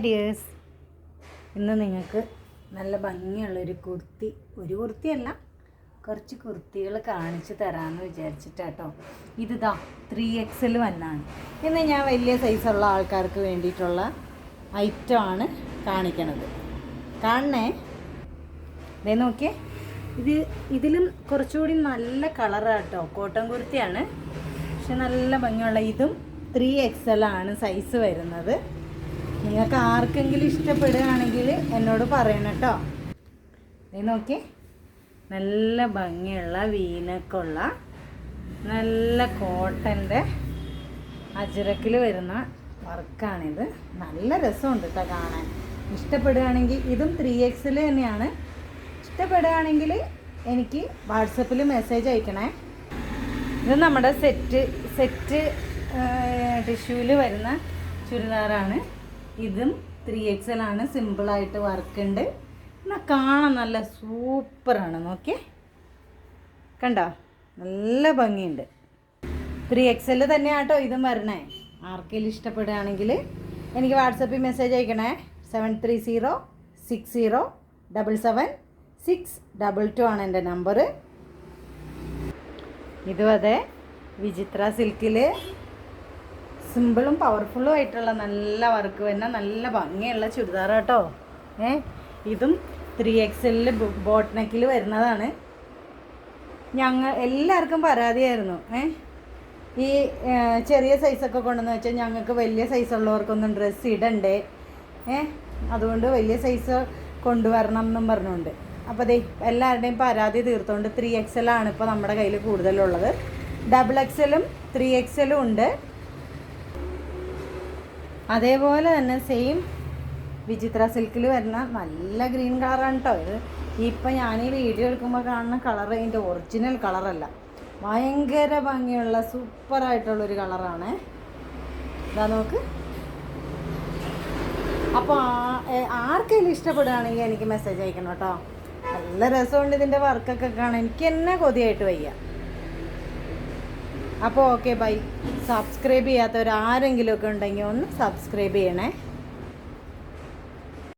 Dears ഇന്ന് നിങ്ങൾക്ക് നല്ല ഭംഗിയുള്ളൊരു കുർത്തി ഒരു കുർത്തിയല്ല കുറച്ച് കുർത്തികൾ കാണിച്ചു തരാമെന്ന് വിചാരിച്ചിട്ടാട്ടോ. ഇതാ ത്രീ എക്സൽ വന്നാണ്. ഇന്ന് ഞാൻ വലിയ സൈസുള്ള ആൾക്കാർക്ക് വേണ്ടിയിട്ടുള്ള ഐറ്റമാണ് കാണിക്കണത്. കാണണേ? ദേ നോക്കിയേ. ഇത് ഇതിലും കുറച്ചുകൂടി നല്ല കളറാട്ടോ. കോട്ടൺ കുർത്തിയാണ്. പക്ഷെ നല്ല ഭംഗിയുള്ള ഇതും ത്രീ എക്സൽ ആണ് സൈസ് വരുന്നത്. നിങ്ങൾക്ക് ആർക്കെങ്കിലും ഇഷ്ടപ്പെടുകയാണെങ്കിൽ എന്നോട് പറയണം കേട്ടോ. നോക്കി. നല്ല ഭംഗിയുള്ള വീനക്കുള്ള നല്ല കോട്ടന്റെ അജിറക്കിൽ വരുന്ന വർക്കാണിത്. നല്ല രസമുണ്ട് കേട്ടോ കാണാൻ. ഇഷ്ടപ്പെടുകയാണെങ്കിൽ ഇതും ത്രീ എക്സിൽ തന്നെയാണ്. ഇഷ്ടപ്പെടുകയാണെങ്കിൽ എനിക്ക് വാട്സപ്പിൽ മെസ്സേജ് അയക്കണേ. ഇത് നമ്മുടെ സെറ്റ് സെറ്റ് ടിഷ്യൂവിൽ വരുന്ന ചുരിദാറാണ്. ഇതും ത്രീ എക്സൽ ആണ്. സിമ്പിളായിട്ട് വർക്ക് ഉണ്ട്. എന്നാൽ കാണാൻ നല്ല സൂപ്പറാണ് നോക്കിയേ. കണ്ടോ? നല്ല ഭംഗിയുണ്ട്. ത്രീ എക്സൽ തന്നെയാട്ടോ ഇതും വരണേ. ആർക്കെങ്കിലും ഇഷ്ടപ്പെടുകയാണെങ്കിൽ എനിക്ക് വാട്സപ്പിൽ message അയക്കണേ. Seven three zero six zero double seven six double two ആണ് എന്റെ നമ്പർ ഇതും അതെ വിചിത്ര സിൽക്കിൽ സിമ്പിളും പവർഫുള്ളും ആയിട്ടുള്ള നല്ല വർക്ക് വരുന്ന നല്ല ഭംഗിയുള്ള ചുരിദാർ കേട്ടോ. ഏ? ഇതും ത്രീ എക്സലിൽ ബോട്ട് നെക്കിൽ വരുന്നതാണ്. ഞങ്ങൾ എല്ലാവർക്കും പരാതിയായിരുന്നു. ഏ? ഈ ചെറിയ സൈസൊക്കെ കൊണ്ടുവന്ന് വെച്ചാൽ ഞങ്ങൾക്ക് വലിയ സൈസുള്ളവർക്കൊന്നും ഡ്രസ്സ് ഇടണ്ടേ? ഏ? അതുകൊണ്ട് വലിയ സൈസ് കൊണ്ടുവരണം എന്നും പറഞ്ഞുകൊണ്ട്. അപ്പോൾ ദേ എല്ലാവരുടെയും പരാതി തീർത്തുകൊണ്ട് ത്രീ എക്സലാണ് ഇപ്പോൾ നമ്മുടെ കയ്യിൽ കൂടുതലുള്ളത്. ഡബിൾ എക്സലും ത്രീ എക്സലും ഉണ്ട്. അതേപോലെ തന്നെ സെയിം വിചിത്ര സിൽക്കിൽ വരുന്ന നല്ല ഗ്രീൻ കളറാണ് കേട്ടോ ഇത് ഇപ്പം ഞാൻ ഈ വീഡിയോ എടുക്കുമ്പോൾ കാണുന്ന കളർ ഇതിന്റെ ഒറിജിനൽ കളറല്ല ഭയങ്കര ഭംഗിയുള്ള സൂപ്പറായിട്ടുള്ളൊരു കളറാണ് ഇതാ നോക്ക്. അപ്പോൾ ആർക്കെങ്കിലും ഇഷ്ടപ്പെടുകയാണെങ്കിൽ എനിക്ക് മെസ്സേജ് അയക്കണം കേട്ടോ നല്ല രസമുണ്ട് ഇതിന്റെ വർക്കൊക്കെ കാണാൻ. എനിക്ക് എന്നെ കൊതിയായിട്ട് വയ്യ. അപ്പോൾ ഓക്കെ ബൈ സബ്സ്ക്രൈബ് ചെയ്യാത്തവർ ആരെങ്കിലുമൊക്കെ ഉണ്ടെങ്കിൽ ഒന്ന് സബ്സ്ക്രൈബ് ചെയ്യണേ.